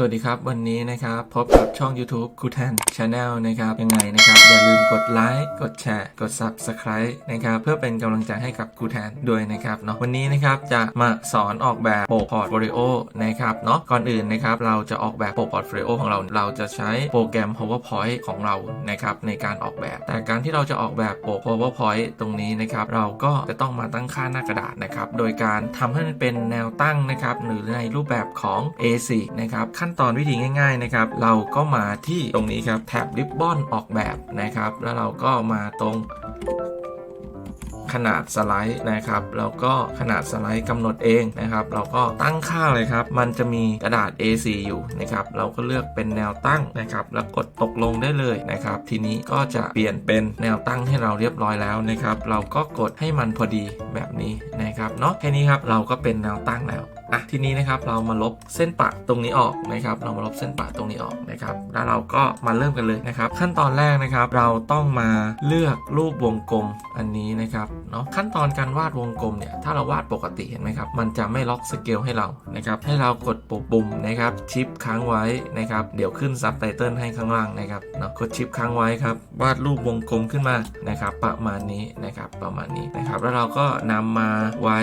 สวัสดีครับ วันนี้นะครับพบกับช่อง YouTube คูแทนชาแนลนะครับยังไงนะครับ อย่าลืมกดไลค์กดแชร์ กด Subscribe นะครับ เพื่อเป็นกำลังใจให้กับคูแทนด้วยนะครับเนาะวันนี้นะครับจะมาสอนออกแบบโปกพอร์ตโฟลิโอนะครับเนาะก่อนอื่นนะครับเราจะออกแบบโปกพอร์ตโฟลิโอของเราเราจะใช้โปรแกรม PowerPoint ของเรานะครับในการออกแบบ แต่การที่เราจะออกแบบโปก PowerPoint ตรงนี้นะครับเราก็จะต้องมาตั้งค่าหน้ากระดาษนะครับโดยการทำให้มันเป็นแนวตั้งนะครับหรือในรูปแบบของ A4 นะครับขั้น้นตอนวิธีง่าย ๆนะครับ เราก็มาที่ตรงนี้ครับแท็บริบบอนออกแบบนะครับ แล้วเราก็มาตรงขนาดสไลด์นะครับ แล้วก็ขนาดสไลด์กำหนดเองนะครับ เราก็ตั้งค่าเลยครับ มันจะมีกระดาษ A4 อยู่นะครับ เราก็เลือกเป็นแนวตั้งนะครับ แล้วกดตกลงได้เลยนะครับ ทีนี้ก็จะเปลี่ยนเป็นแนวตั้งให้เราเรียบร้อยแล้วนะครับ เราก็กดให้มันพอดีแบบนี้นะครับเนาะแค่นี้ครับเราก็เป็นแนวตั้งแล้ว อะทีนี้นะครับเรามาลบเส้นปะตรงนี้ออกนะครับ เรามาลบเส้นปะตรงนี้ออกนะครับ แล้วเราก็มาเริ่มกันเลยนะครับ ขั้นตอนแรกนะครับ เราต้องมาเลือกรูปวงกลมอันนี้นะครับเนาะขั้นตอนการวาดวงกลมเนี่ยถ้าเราวาดปกติเห็นไหมครับ มันจะไม่ล็อกสเกลให้เรานะครับให้เรากดปุ่มนะครับชิปค้างไว้นะครับเดี๋ยวขึ้นซับไตเติลให้ข้างล่างนะครับเนาะกดชิปค้างไว้ครับวาดรูปวงกลมขึ้นมานะครับ ประมาณนี้นะครับประมาณนี้นะครับ แล้วเราก็นำมาไว้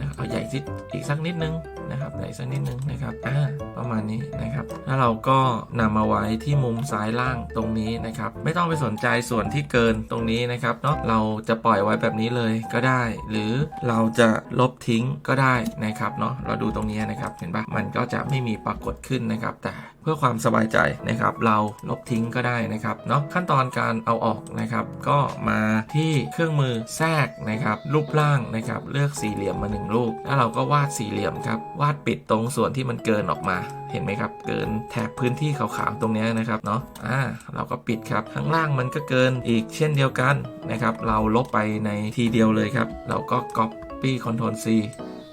นะเอาใหญ่ที่อีกสักนิดนึงนะครับใหญ่สักนิดนึงนะครับอ่าประมาณนี้นะครับแล้วเราก็นำมาไว้ที่มุมซ้ายล่างตรงนี้นะครับ ไม่ต้องไปสนใจส่วนที่เกินตรงนี้นะครับเนาะเราจะปล่อยไว้แบบนี้เลยก็ได้ หรือเราจะลบทิ้งก็ได้นะครับเนาะเราดูตรงนี้นะครับเห็นปะมันก็จะไม่มีปรากฏขึ้นนะครับแต่ พื่อความสบายใจนะครับ เราลบทิ้งก็ได้นะครับเนาะขั้นตอนการเอาออกนะครับ ก็มาที่เครื่องมือแทรกนะครับ รูปร่างนะครับ เลือกสี่เหลี่ยมมาหนึ่งรูปแล้วเราก็วาดสี่เหลี่ยมครับ วาดปิดตรงส่วนที่มันเกินออกมาเห็นไหมครับ เกินแถบพื้นที่ขาวๆตรงนี้นะครับเนาะอ่าเราก็ปิดครับข้างล่างมันก็เกินอีกเช่นเดียวกันนะครับ เราลบไปในทีเดียวเลยครับ เราก็ copy Ctrl C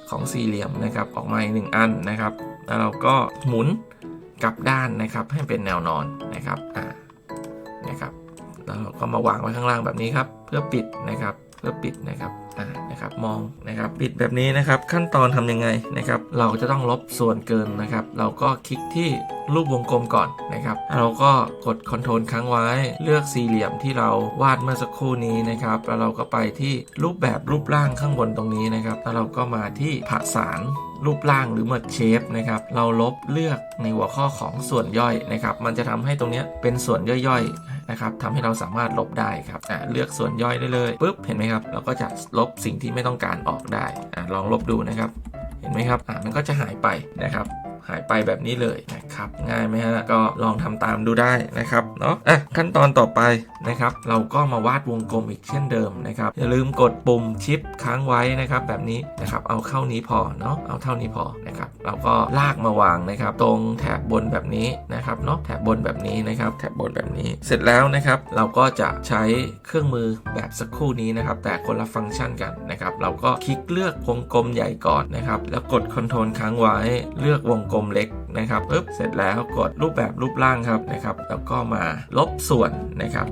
ของสี่เหลี่ยมนะครับออกมาอีกหนึ่งอันนะครับแล้วเราก็หมุน กลับด้านนะครับให้เป็นแนวนอนนะครับอ่านะครับแล้วเราก็มาวางไว้ข้างล่างแบบนี้ครับ เพื่อปิดนะครับเพื่อปิดนะครับอ่านะครับมองนะครับปิดแบบนี้นะครับ ขั้นตอนทำยังไงนะครับ เราจะต้องลบส่วนเกินนะครับ เราก็คลิกที่รูปวงกลมก่อนนะครับแล้วเราก็กด Ctrl ค้างไว้ เลือกสี่เหลี่ยมที่เราวาดเมื่อสักครู่นี้นะครับ แล้วเราก็ไปที่รูปแบบรูปร่างข้างบนตรงนี้นะครับ แล้วเราก็มาที่ผสาน รูปร่างหรือ merge shape นะครับ เราลบเลือกในหัวข้อของส่วนย่อยนะครับ มันจะทำให้ตรงนี้เป็นส่วนย่อยๆนะครับทำให้เราสามารถลบได้ครับอ่าเลือกส่วนย่อยได้เลยปุ๊บเห็นไหมครับ เราก็จะลบสิ่งที่ไม่ต้องการออกได้อ่าลองลบดูนะครับ เห็นไหมครับอ่ามันก็จะหายไปนะครับ หายไปแบบนี้เลยนะครับง่ายไหมฮะก็ลองทำตามดูได้นะครับเนาะอะขั้นตอนต่อไปนะครับเราก็มาวาดวงกลมอีกเช่นเดิมนะครับอย่าลืมกดปุ่มชิปค้างไว้นะครับแบบนี้นะครับเอาเข้านี้พอเนาะเอาเท่านี้พอนะครับเราก็ลากมาวางนะครับตรงแถบบนแบบนี้นะครับเนาะแถบบนแบบนี้นะครับแถบบนแบบนี้ เสร็จแล้วนะครับเราก็จะใช้เครื่องมือแบบสักครู่นี้นะครับแต่คนละฟังก์ชันกันนะครับเราก็คลิกเลือกวงกลมใหญ่ก่อนนะครับแล้วกดคอนโทรลค้างไว้เลือกวงกลมกลมเล็กนะครับปึ๊บเสร็จแล้วกดรูปแบบรูปร่างครับนะครับ แล้วก็มาลบส่วนนะครับ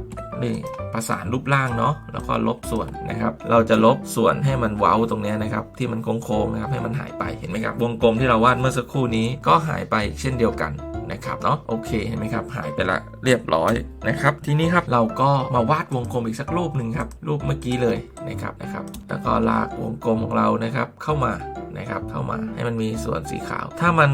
นี่ประสานรูปร่างเนาะแล้วก็ลบส่วนนะครับ เราจะลบส่วนให้มันเว้าตรงนี้นะครับ ที่มันโค้งๆนะครับให้มันหายไปเห็นไหมครับวงกลมที่เราวาดเมื่อสักครู่นี้ก็หายไปเช่นเดียวกันนะครับเนาะโอเคเห็นไหมครับหายไปละเรียบร้อยนะครับ ทีนี้ครับเราก็มาวาดวงกลมอีกสักรูปหนึ่งครับ รูปเมื่อกี้เลยนะครับนะครับ แล้วก็ลากวงกลมของเรานะครับเข้ามานะครับเข้ามาให้มันมีส่วนสีขาว ถ้ามัน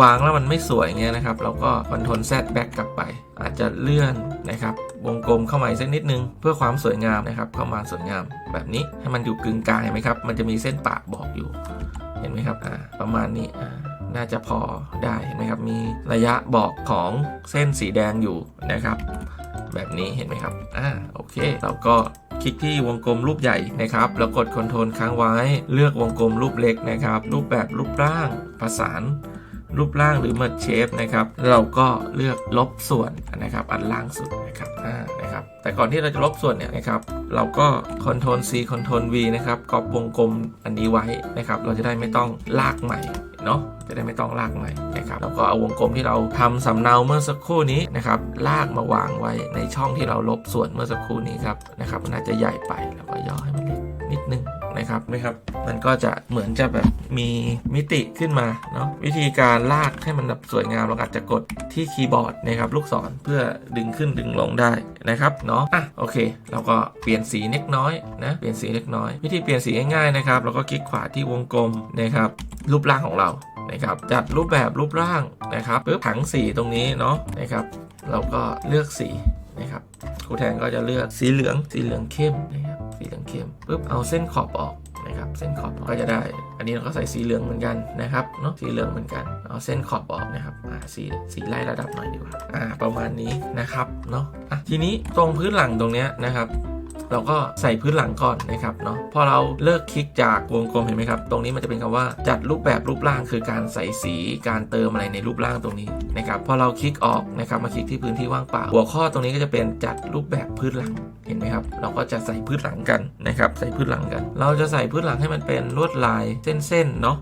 วางแล้วมันไม่สวยเงี้ยนะครับ เราก็คอนโทรลแซดแบ็กกลับไป อาจจะเลื่อนนะครับวงกลมเข้ามาอีกสักนิดนึง เพื่อความสวยงามนะครับ เข้ามาสวยงามแบบนี้ให้มันอยู่กึ่งกลางเห็นไหมครับ มันจะมีเส้นปะบอกอยู่ เห็นไหมครับอ่าประมาณนี้อ่าน่าจะพอได้เห็นไหมครับ มีระยะบอกของเส้นสีแดงอยู่นะครับ แบบนี้เห็นไหมครับอ่าโอเคเราก็คลิกที่วงกลมรูปใหญ่นะครับ แล้วกดคอนโทรลค้างไว้ เลือกวงกลมรูปเล็กนะครับ รูปแบบรูปร่าง ประสาน รูปร่างหรือ merge shape นะครับ เราก็เลือกลบส่วนนะครับ อันล่างสุดนะครับอ่านะครับ แต่ก่อนที่เราจะลบส่วนเนี่ยนะครับ เราก็ Ctrl C Ctrl V นะครับกรอบวงกลมอันนี้ไว้นะครับ เราจะได้ไม่ต้องลากใหม่เนาะจะได้ไม่ต้องลากใหม่นะครับแล้วก็เอาวงกลมที่เราทำสำเนาเมื่อสักครู่นี้นะครับลากมาวางไว้ในช่องที่เราลบส่วนเมื่อสักครู่นี้ครับนะครับมันอาจจะใหญ่ไปแล้วก็ย่อให้มันเล็ก นิดนึงนะครับไหมครับ มันก็จะเหมือนจะแบบมีมิติขึ้นมาเนาะวิธีการลากให้มันแบบสวยงามเราอาจจะกดที่คีย์บอร์ดนะครับลูกศรเพื่อดึงขึ้นดึงลงได้นะครับเนาะอะโอเค เราก็เปลี่ยนสีเล็กน้อยนะเปลี่ยนสีเล็กน้อย วิธีเปลี่ยนสีง่ายๆนะครับเราก็คลิกขวาที่วงกลมนะครับรูปร่างของเรานะครับจัดรูปแบบรูปร่างนะครับปุ๊บถังสีตรงนี้เนาะนะครับ เราก็เลือกสีนะครับครูแทนก็จะเลือกสีเหลือง สีเหลืองเข้มนะครับสีเหลืองเข้มปุ๊บเอาเส้นขอบออกนะครับเส้นขอบก็จะได้ อันนี้เราก็ใส่สีเหลืองเหมือนกันนะครับเนาะสีเหลืองเหมือนกัน เอาเส้นขอบออกนะครับอ่าสีสีไล่ระดับหน่อยดีกว่าอ่าประมาณนี้นะครับเนาะอะทีนี้ตรงพื้นหลังตรงเนี้ยนะครับ เราก็ใส่พื้นหลังก่อนนะครับเนาะพอเราเลิกคลิกจากวงกลมเห็นไหมครับ ตรงนี้มันจะเป็นคำว่าจัดรูปแบบรูปร่างคือการใส่สีการเติมอะไรในรูปร่างตรงนี้นะครับพอเราคลิกออกนะครับมาคลิกที่พื้นที่ว่างเปล่าหัวข้อตรงนี้ก็จะเป็นจัดรูปแบบพื้นหลังเห็นไหมครับ เราก็จะใส่พื้นหลังกันนะครับ ใส่พื้นหลังกัน เราจะใส่พื้นหลังให้มันเป็นลวดลายเส้นๆเนาะ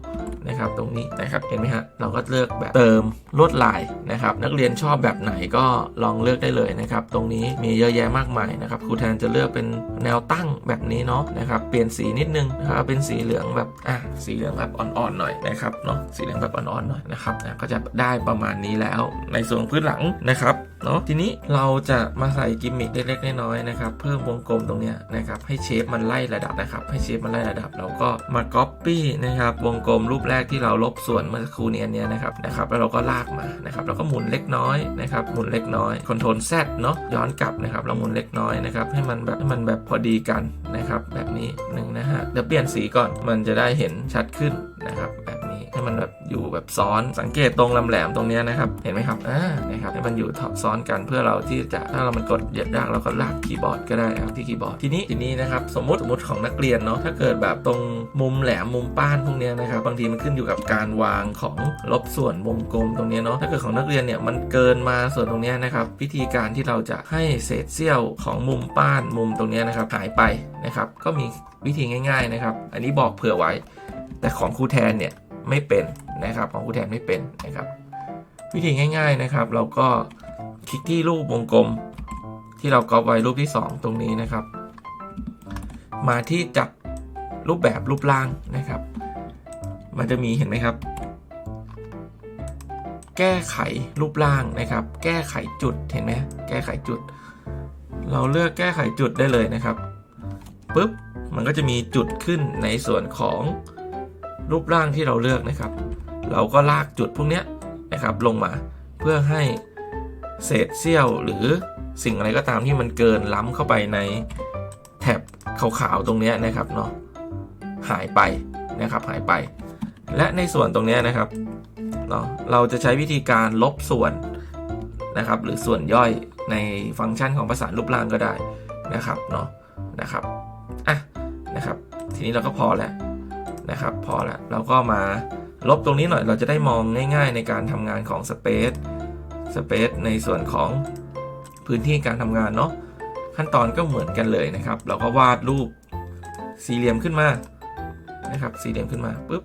นะครับตรงนี้นะครับเห็นไหมฮะเราก็เลือกแบบเติมลวดลายนะครับนักเรียนชอบแบบไหนก็ลองเลือกได้เลยนะครับตรงนี้มีเยอะแยะมากมายนะครับครูแทนจะเลือกเป็นแนวตั้งแบบนี้เนาะนะครับเปลี่ยนสีนิดนึงนะครับเป็นสีเหลืองแบบอะสีเหลืองแบบอ่อนๆหน่อยนะครับเนาะสีเหลืองแบบอ่อนๆหน่อยนะครับก็จะได้ประมาณนี้แล้วในส่วนพื้นหลังนะครับเนาะทีนี้เราจะมาใส่กิมมิคเล็กๆน้อยๆนะครับเพิ่มวงกลมตรงเนี้ยนะครับให้เชฟมันไล่ระดับนะครับให้เชฟมันไล่ระดับเราก็มา Copy นะครับวงกลมรูปแรกที่เราลบส่วนเมื่อสักครู่นี้อันเนี้ยนะครับนะครับแล้วเราก็ลากมานะครับแล้วก็หมุนเล็กน้อยนะครับหมุนเล็กน้อยคอนโทรล Z เนาะย้อนกลับนะครับเราหมุนเล็กน้อยนะครับให้มันแบบให้มันแบบพอดีกันนะครับแบบนี้หนึ่งนะฮะเดี๋ยวเปลี่ยนสีก่อนมันจะได้เห็นชัดขึ้นนะครับแบบ ให้มันแบบอยู่แบบซ้อนสังเกตตรงลำแหลมตรงนี้นะครับ เห็นไหมครับอ่านะครับให้มันอยู่ทับซ้อนกันเพื่อเราที่จะถ้าเรามันกดเหยียดยากเราก็ลากคีย์บอร์ดก็ได้ครับที่คีย์บอร์ดทีนี้ทีนี้นะครับสมมติสมมติของนักเรียนเนาะถ้าเกิดแบบตรงมุมแหลมมุมป้านพวกนี้นะครับบางทีมันขึ้นอยู่กับการวางของลบส่วนวงกลมตรงนี้เนาะถ้าเกิดของนักเรียนเนี่ยมันเกินมาส่วนตรงนี้นะครับวิธีการที่เราจะให้เศษเสี้ยวของมุมป้านมุมตรงนี้นะครับหายไปนะครับก็มีวิธีง่าย ๆนะครับ อันนี้บอกเผื่อไว้ แต่ของครูแทนเนี่ย ไม่เป็นนะครับของครูแทนไม่เป็นนะครับ วิธีง่าย ๆนะครับ เราก็คลิกที่รูปวงกลม ที่เราก๊อปไว้รูปที่ 2 ตรงนี้นะครับ มาที่จับรูปแบบรูปร่างนะครับ มันจะมีเห็นไหมครับ แก้ไขรูปร่างนะครับ แก้ไขจุดเห็นไหมแก้ไขจุด เราเลือกแก้ไขจุดได้เลยนะครับปุ๊บมันก็จะมีจุดขึ้นในส่วนของ รูปร่างที่เราเลือกนะครับ เราก็ลากจุดพวกนี้นะครับลงมาเพื่อให้เศษเสี้ยวหรือสิ่งอะไรก็ตามที่มันเกินล้ำเข้าไปในแถบขาวๆตรงนี้นะครับเนาะหายไปนะครับหายไป และในส่วนตรงนี้นะครับเนาะเราจะใช้วิธีการลบส่วนนะครับ หรือส่วนย่อยในฟังก์ชันของประสารูปร่างก็ได้นะครับเนาะนะครับอะนะครับ ทีนี้เราก็พอแล้ว นะครับพอละเราก็มาลบตรงนี้หน่อยเราจะได้มองง่าย ๆ ในการทำงานของ Space Space ในส่วนของพื้นที่การทำงานเนาะขั้นตอนก็เหมือนกันเลยนะครับ เราก็วาดรูปสี่เหลี่ยมขึ้นมานะครับสี่เหลี่ยมขึ้นมาปุ๊บ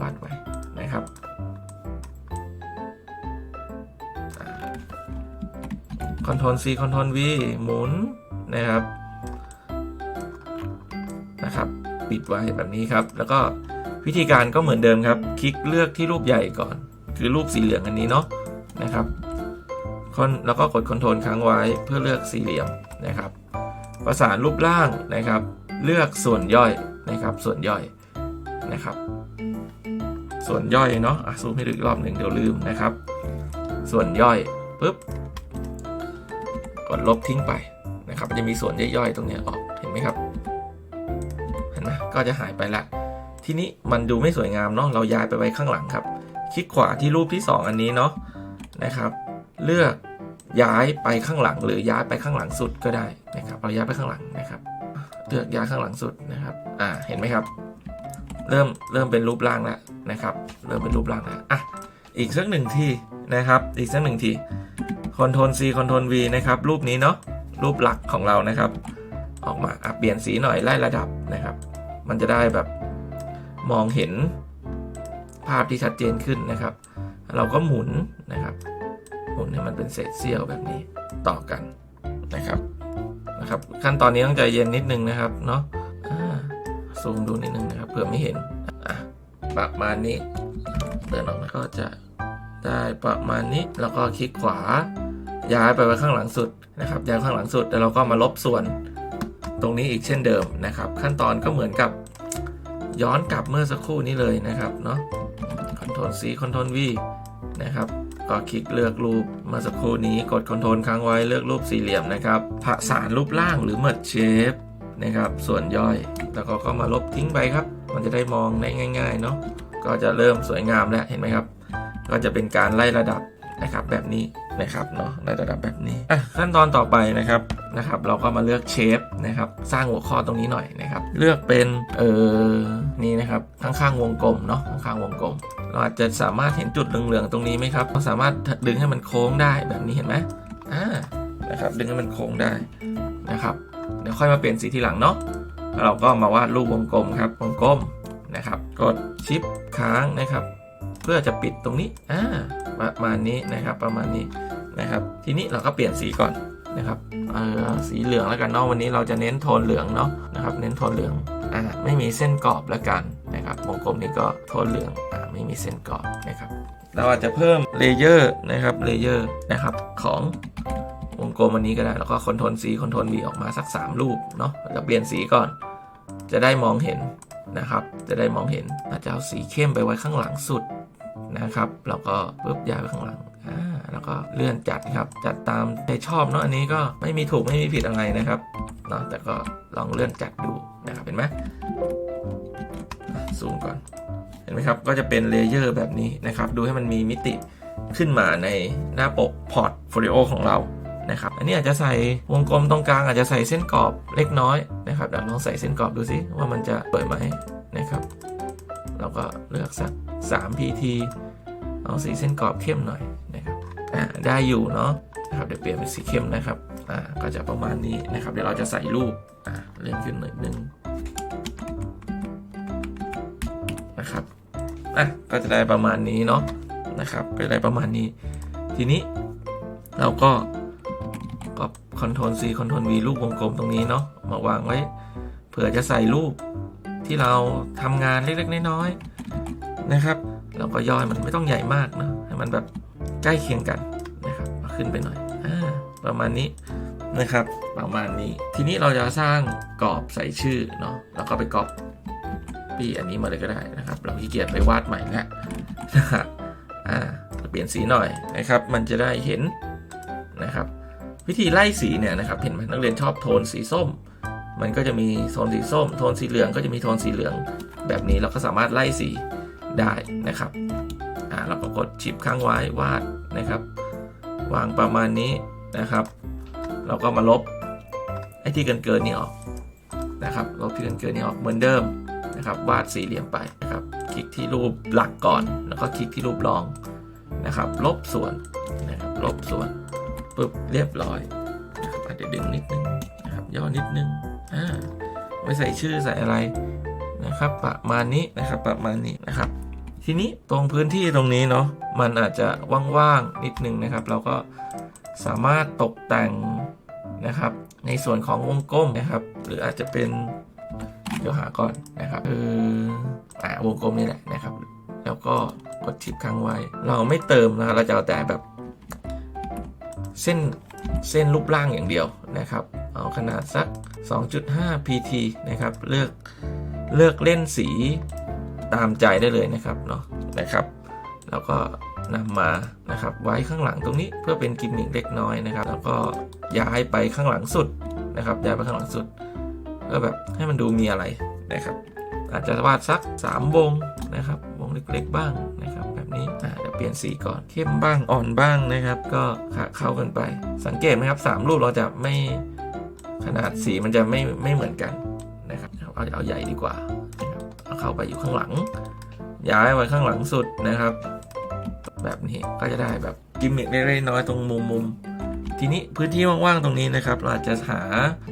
วาดไว้นะครับคอนโทรล C คอนโทรล V หมุนนะครับนะครับ ปิดไว้แบบนี้ครับ แล้วก็วิธีการก็เหมือนเดิมครับ คลิกเลือกที่รูปใหญ่ก่อน คือรูปสีเหลืองอันนี้เนาะนะครับแล้วก็กดคอนโทรลค้างไว้เพื่อเลือกสี่เหลี่ยมนะครับ ประสานรูปร่างนะครับ เลือกส่วนย่อยนะครับ ส่วนย่อยนะครับ ส่วนย่อยเนาะอะซูมให้ดูอีกรอบหนึ่งเดี๋ยวลืมนะครับ ส่วนย่อยปุ๊บกดลบทิ้งไปนะครับจะมีส่วนย่อยๆตรงนี้ออกเห็นไหมครับ ก็จะหายไปละ ทีนี้มันดูไม่สวยงามเนาะเราย้ายไปไว้ข้างหลังครับ คลิกขวาที่รูปที่ 2 อันนี้เนาะนะครับ เลือกย้ายไปข้างหลังหรือย้ายไปข้างหลังสุดก็ได้นะครับเราย้ายไปข้างหลังนะครับเลือกย้ายข้างหลังสุดนะครับอ่าเห็นไหมครับ เริ่มเริ่มเป็นรูปร่างแล้วนะครับ เริ่มเป็นรูปร่างแล้วอะอีกสักหนึ่งทีนะครับ อีกสักหนึ่งทีคอนโทรล C คอนโทรล V นะครับ รูปนี้เนาะรูปหลักของเรานะครับ ออกมาอะเปลี่ยนสีหน่อยไล่ระดับนะครับ มันจะได้แบบมองเห็นภาพที่ชัดเจนขึ้นนะครับ เราก็หมุนนะครับ หมุนให้มันเป็นเศษเสี้ยวแบบนี้ต่อกันนะครับนะครับ ขั้นตอนนี้ต้องใจเย็นนิดนึงนะครับเนาะซูมดูนิดนึงนะครับเผื่อไม่เห็นอะประมาณนี้เดินออกมาก็จะได้ประมาณนี้แล้วก็คลิกขวาย้ายไปไว้ข้างหลังสุดนะครับย้ายข้างหลังสุดแล้วเราก็มาลบส่วน ตรงนี้อีกเช่นเดิมนะครับ ขั้นตอนก็เหมือนกับย้อนกลับเมื่อสักครู่นี้เลยนะครับเนาะคอนโทรล C คอนโทรล V นะครับก็คลิกเลือกรูปเมื่อสักครู่นี้กดคอนโทรลค้างไว้เลือกรูปสี่เหลี่ยมนะครับผสานรูปร่างหรือ merge shape นะครับ ส่วนย่อยแล้วก็ก็มาลบทิ้งไปครับ มันจะได้มองได้ง่าย ๆ เนาะก็จะเริ่มสวยงามแล้วเห็นไหมครับ ก็จะเป็นการไล่ระดับนะครับแบบนี้ นะครับเนาะไล่ระดับแบบนี้อะขั้นตอนต่อไปนะครับนะครับ เราก็มาเลือกเชฟนะครับสร้างหัวข้อตรงนี้หน่อยนะครับ เลือกเป็นเออนี่นะครับข้างๆวงกลมเนาะข้างๆวงกลม เราอาจจะสามารถเห็นจุดเหลืองๆตรงนี้ไหมครับเราสามารถดึงให้มันโค้งได้แบบนี้เห็นไหมอ่านะครับดึงให้มันโค้งได้นะครับเดี๋ยวค่อยมาเปลี่ยนสีทีหลังเนาะแล้วเราก็มาวาดรูปวงกลมครับวงกลมนะครับ กดชิปค้างนะครับ เพื่อจะปิดตรงนี้อ่า ประมาณนี้นะครับ ประมาณนี้นะครับ ทีนี้เราก็เปลี่ยนสีก่อนนะครับเออสีเหลืองแล้วกันเนาะวันนี้เราจะเน้นโทนเหลืองเนาะนะครับ เน้นโทนเหลืองอ่าไม่มีเส้นกรอบแล้วกันนะครับวงกลมนี้ก็โทนเหลืองอ่าไม่มีเส้นกรอบนะครับ เราอาจจะเพิ่มเลเยอร์นะครับเลเยอร์นะครับของวงกลมอันนี้ก็ได้แล้วก็คอนโทรลสีคอนโทรล V ออกมาสัก 3 รูปเนาะเราจะเปลี่ยนสีก่อน จะได้มองเห็นนะครับ จะได้มองเห็นอาจจะเอาสีเข้มไปไว้ข้างหลังสุด นะครับแล้วก็ปุ๊บย้ายไปข้างหลังอ่าแล้วก็เลื่อนจัดครับจัดตามใจชอบเนาะอันนี้ก็ไม่มีถูกไม่มีผิดอะไรนะครับเนาะแต่ก็ลองเลื่อนจัดดูนะครับเห็นไหมซูมก่อนเห็นไหมครับก็จะเป็นเลเยอร์แบบนี้นะครับดูให้มันมีมิติขึ้นมาในหน้าปกพอร์ตโฟลิโอของเรานะครับอันนี้อาจจะใส่วงกลมตรงกลางอาจจะใส่เส้นกรอบเล็กน้อยนะครับเดี๋ยวลองใส่เส้นกรอบดูสิว่ามันจะเปิดไหมนะครับ เราก็เลือกสัก 3 pt เอาสีเส้นกรอบเข้มหน่อยนะครับอ่าได้อยู่เนาะนะครับเดี๋ยวเปลี่ยนเป็นสีเข้มนะครับอ่าก็จะประมาณนี้นะครับ เดี๋ยวเราจะใส่รูปอ่าเลื่อนขึ้นหน่อยนึงนะครับอะก็จะได้ประมาณนี้เนาะนะครับก็จะได้ประมาณนี้ ทีนี้เราก็ก็คอนโทรล C คอนโทรล V รูปวงกลมตรงนี้เนาะมาวางไว้ เผื่อจะใส่รูป ที่เราทำงานเล็กๆน้อยๆนะครับเราก็ย่อยมันไม่ต้องใหญ่มากนะให้มันแบบใกล้เคียงกันนะครับขึ้นไปหน่อยอ่าประมาณนี้นะครับ ประมาณนี้ ทีนี้เราจะสร้างกรอบใส่ชื่อเนาะแล้วก็ไปกรอบปีอันนี้มาเลยก็ได้นะครับ เราขี้เกียจไปวาดใหม่แล้วนะครับอ่าเปลี่ยนสีหน่อยนะครับ มันจะได้เห็นนะครับ วิธีไล่สีเนี่ยนะครับ เห็นไหมนักเรียนชอบโทนสีส้ม มันก็จะมีโทนสีส้ม โทนสีเหลืองก็จะมีโทนสีเหลือง แบบนี้เราก็สามารถไล่สีได้นะครับอ่าเราก็กดชิปค้างไว้วาดนะครับ วางประมาณนี้นะครับ เราก็มาลบไอ้ที่เกินเกินนี่ออกนะครับลบที่เกินเกินนี่ออกเหมือนเดิมนะครับวาดสี่เหลี่ยมไปนะครับ คลิกที่รูปหลักก่อน แล้วก็คลิกที่รูปรองนะครับ ลบส่วนนะครับลบส่วนปุ๊บเรียบร้อยนะครับอาจจะดึงนิดนึงนะครับย่อนิดนึง อ่าไว้ใส่ชื่อใส่อะไรนะครับ ประมาณนี้นะครับประมาณนี้นะครับ ทีนี้ตรงพื้นที่ตรงนี้เนาะมันอาจจะว่างๆนิดนึงนะครับ เราก็สามารถตกแต่งนะครับ ในส่วนของวงกลมนะครับ หรืออาจจะเป็นเดี๋ยวหาก่อนนะครับเอออ่าวงกลมนี่แหละนะครับ แล้วก็กดชิปค้างไว้ เราไม่เติมนะเราจะเอาแต่แบบ เส้นเส้นรูปร่างอย่างเดียวนะครับ เอาขนาดสัก 2.5 pt นะครับ เลือกเลือกเล่นสีตามใจได้เลยนะครับเนาะนะครับ แล้วก็นำมานะครับไว้ข้างหลังตรงนี้เพื่อเป็นกิมมิคเล็กน้อยนะครับ แล้วก็ย้ายไปข้างหลังสุดนะครับย้ายไปข้างหลังสุดก็แบบให้มันดูมีอะไรนะครับ อาจจะวาดสัก 3 วงนะครับวงเล็กๆบ้างนะครับ แบบนี้อ่าเดี๋ยวเปลี่ยนสีก่อนเข้มบ้างอ่อนบ้างนะครับ ก็เข้ากันไปสังเกตไหมครับ 3 รูปเราจะไม่ ขนาดสีมันจะไม่ไม่เหมือนกันนะครับเอาเอาใหญ่ดีกว่านะครับเอาเข้าไปอยู่ข้างหลัง ย้ายไว้ข้างหลังสุดนะครับ แบบนี้ก็จะได้แบบกิมมิคเล็กๆน้อยๆตรงมุมมุมๆทีนี้พื้นที่ว่างๆตรงนี้นะครับเราอาจจะหา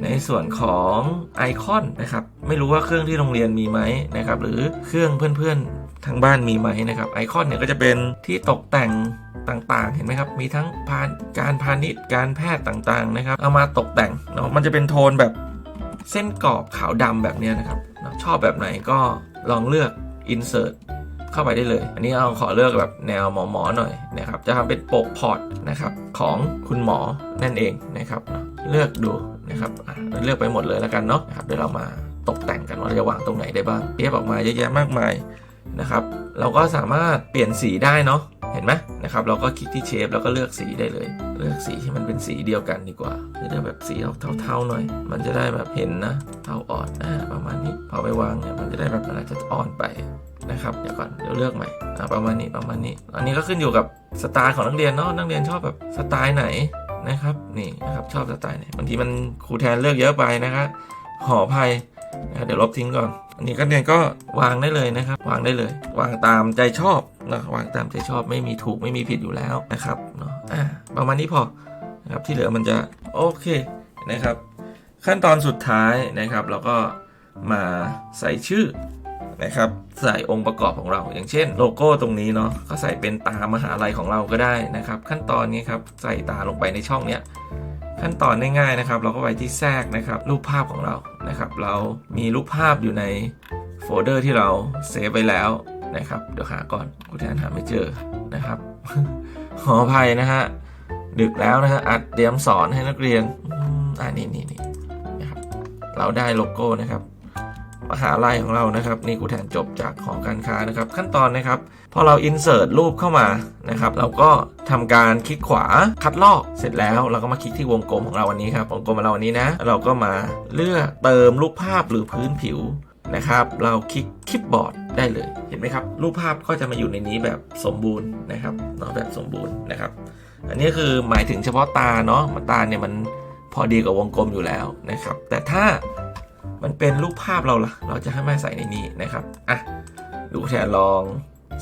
ในส่วนของไอคอนนะครับ ไม่รู้ว่าเครื่องที่โรงเรียนมีไหมนะครับ หรือเครื่องเพื่อนๆ ทางบ้านมีไหมนะครับไอคอนเนี่ยก็จะเป็นที่ตกแต่งต่างๆ เห็นไหมครับ มีทั้งพานการพาณิชย์การแพทย์ต่างๆนะครับ เอามาตกแต่งเนาะมันจะเป็นโทนแบบเส้นกรอบขาวดำแบบนี้นะครับ ชอบแบบไหนก็ลองเลือก insert เข้าไปได้เลย อันนี้เอาขอเลือกแบบแนวหมอหมอๆหน่อยนะครับ จะทำเป็นปกพอร์ตนะครับของคุณหมอนั่นเองนะครับเลือกดูนะครับเลือกไปหมดเลยแล้วกันเนาะนะครับเดี๋ยวเรามาตกแต่งกันว่าเราจะวางตรงไหนได้บ้างเทียบออกมาเยอะแยะมากมาย นะครับ เราก็สามารถเปลี่ยนสีได้เนาะเห็นไหมนะครับ เราก็คลิกที่เชฟแล้วก็เลือกสีได้เลย เลือกสีที่มันเป็นสีเดียวกันดีกว่าจะได้แบบสีเทาๆหน่อย มันจะได้แบบเห็นนะเทาอ่อนอ่าประมาณนี้พอไปวางเนี่ยมันจะได้แบบมันอาจจะอ่อนไปนะครับเดี๋ยวก่อนเดี๋ยวเลือกใหม่ประมาณนี้ประมาณนี้ อันนี้ก็ขึ้นอยู่กับสไตล์ของนักเรียนเนาะนักเรียนชอบแบบสไตล์ไหนนะครับนี่นะครับชอบสไตล์ไหนบางทีมันครูแทนเลือกเยอะไปนะครับขออภัย เดี๋ยวลบทิ้งก่อน อันนี้ก็เรียนก็วางได้เลยนะครับ วางได้เลย วางตามใจชอบนะวางตามใจชอบไม่มีถูกไม่มีผิดอยู่แล้วนะครับเนาะอ่าประมาณนี้พอนะครับที่เหลือมันจะโอเคนะครับ ขั้นตอนสุดท้ายนะครับ เราก็มาใส่ชื่อนะครับใส่องค์ประกอบของเรา อย่างเช่นโลโก้ตรงนี้เนาะก็ใส่เป็นตามหาลัยของเราก็ได้นะครับ ขั้นตอนนี้ครับใส่ตาลงไปในช่องเนี้ย ขั้นตอนง่ายๆนะครับ เราก็ไปที่แทรกนะครับ รูปภาพของเรานะครับ เรามีรูปภาพอยู่ในโฟลเดอร์ที่เราเซฟไว้แล้วนะครับ เดี๋ยวหาก่อนกูแทนหาไม่เจอนะครับ ขออภัยนะฮะ ดึกแล้วนะฮะ อัดเตรียมสอนให้นักเรียน อ่านี่นี่นี่นะครับ เราได้โลโก้นะครับ มหาลัยของเรานะครับนี่ครูแทนจบจากหองการค้านะครับ ขั้นตอนนะครับ พอเรา insert รูปเข้ามานะครับ เราก็ทำการคลิกขวาคัดลอกเสร็จแล้วเราก็มาคลิกที่วงกลมของเราวันนี้ครับวงกลมของเราวันนี้นะ เราก็มาเลือกเติมรูปภาพหรือพื้นผิวนะครับ เราคลิกคลิปบอร์ดได้เลยเห็นไหมครับ รูปภาพก็จะมาอยู่ในนี้แบบสมบูรณ์นะครับเนาะแบบสมบูรณ์นะครับ อันนี้คือหมายถึงเฉพาะตาเนาะมันตาเนี่ยมันพอดีกับวงกลมอยู่แล้วนะครับ แต่ถ้า มันเป็นรูปภาพเราล่ะ เราจะให้แม่ใส่ในนี้นะครับ อะ ดูแทนลอง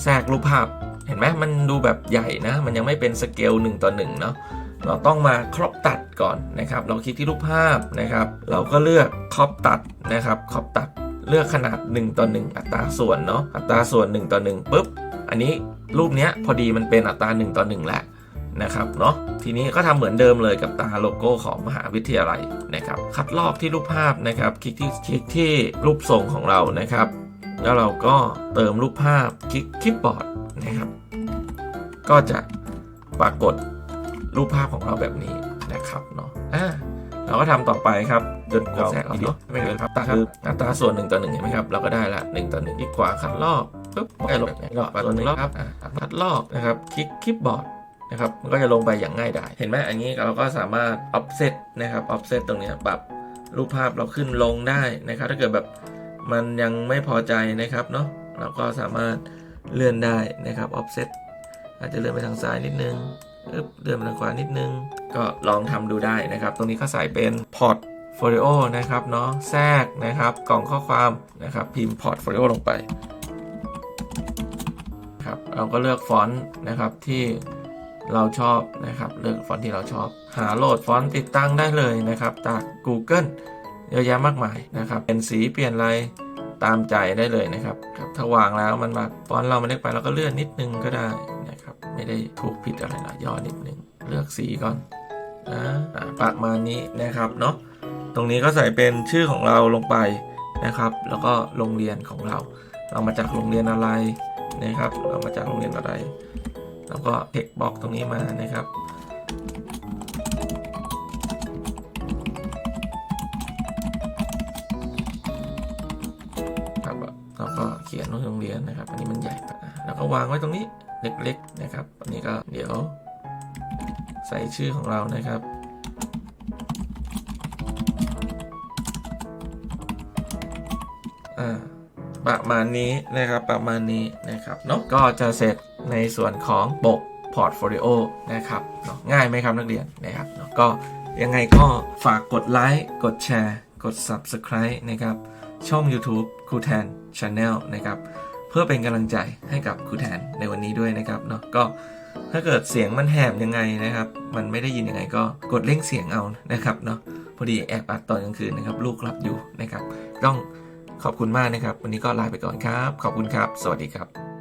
แทรกรูปภาพ เห็นไหมมันดูแบบใหญ่นะ มันยังไม่เป็นสเกล1ต่อ1เนาะ เราต้องมาครอบตัดก่อนนะครับ เราคลิกที่รูปภาพนะครับ เราก็เลือกครอบตัดนะครับ ครอบตัด เลือกขนาด1ต่อ1อัตราส่วนเนาะ อัตราส่วน1ต่อ1ปุ๊บ อันนี้รูปเนี้ยพอดีมันเป็นอัตรา1ต่อ1แหละ นะครับเนาะทีนี้ก็ทำเหมือนเดิมเลยกับตาโลโก้ของมหาวิทยาลัยนะครับ คัดลอกที่รูปภาพนะครับ คลิกที่คลิกที่รูปทรงของเรานะครับ แล้วเราก็เติมรูปภาพคลิกคลิปบอร์ดนะครับ ก็จะปรากฏรูปภาพของเราแบบนี้นะครับเนาะอ่าเราก็ทำต่อไปครับจนกว่าแสงเอาเนาะไม่เป็นไรครับตาคืออัตราส่วน1ต่อ1เห็นไหมครับ เราก็ได้ละ1ต่อ1คลิกขวาคัดลอกปุ๊บไอ้ลบรอบตัวหนึ่งรอบครับอ่าคัดลอกนะครับ คลิกคลิปบอร์ด นะครับมันก็จะลงไปอย่างง่ายดายเห็นไหมอันนี้เราก็สามารถ offset นะครับ offset ตรงนี้ปรับรูปภาพเราขึ้นลงได้นะครับ ถ้าเกิดแบบมันยังไม่พอใจนะครับเนาะเราก็สามารถเลื่อนได้นะครับ offset อาจจะเลื่อนไปทางซ้ายนิดนึงเลื่อนไปทางขวานิดนึง ก็ลองทำดูได้นะครับ ตรงนี้ก็ใส่เป็น portfolio นะครับเนาะแทรกนะครับกล่องข้อความนะครับพิมพ์ portfolio ลงไปครับเราก็เลือกฟอนต์นะครับที่ เราชอบนะครับ เลือกฟอนต์ที่เราชอบ หาโหลดฟอนต์ติดตั้งได้เลยนะครับ จาก Google เยอะแยะมากมายนะครับ เป็นสีเปลี่ยนอะไรตามใจได้เลยนะครับครับถ้าวางแล้วมันมาฟอนต์เรามันเล็กไปเราก็เลื่อนนิดนึงก็ได้นะครับ ไม่ได้ถูกผิดอะไรนะย่อนิดนึง เลือกสีก่อนอ่าอ่าประมาณนี้นะครับเนาะตรงนี้ก็ใส่เป็นชื่อของเราลงไปนะครับ แล้วก็โรงเรียนของเรา เรามาจากโรงเรียนอะไรนะครับ เรามาจากโรงเรียนอะไร แล้วก็เทคบอกตรงนี้มานะครับครับแล้วก็เขียนโรงเรียนนะครับ อันนี้มันใหญ่ไปแล้วก็วางไว้ตรงนี้เล็กๆนะครับ อันนี้ก็เดี๋ยว ใส่ชื่อของเรานะครับอ่า ประมาณนี้นะครับประมาณนี้นะครับเนาะก็จะเสร็จในส่วนของปกพอร์ตโฟลิโอนะครับเนาะง่ายไหมครับนักเรียนนะครับเนาะก็ยังไงก็ฝากกดไลค์กดแชร์กด Subscribe นะครับช่อง YouTube ครูแทน Channel นะครับเพื่อเป็นกำลังใจให้กับครูแทนในวันนี้ด้วยนะครับเนาะก็ถ้าเกิดเสียงมันแหบยังไงนะครับ มันไม่ได้ยินยังไงก็กดเร่งเสียงเอานะครับเนาะพอดีแอบอัดตอนกลางคืนนะครับ ลูกหลับอยู่นะครับ ต้อง ขอบคุณมากนะครับ วันนี้ก็ลาไปก่อนครับ ขอบคุณครับ สวัสดีครับ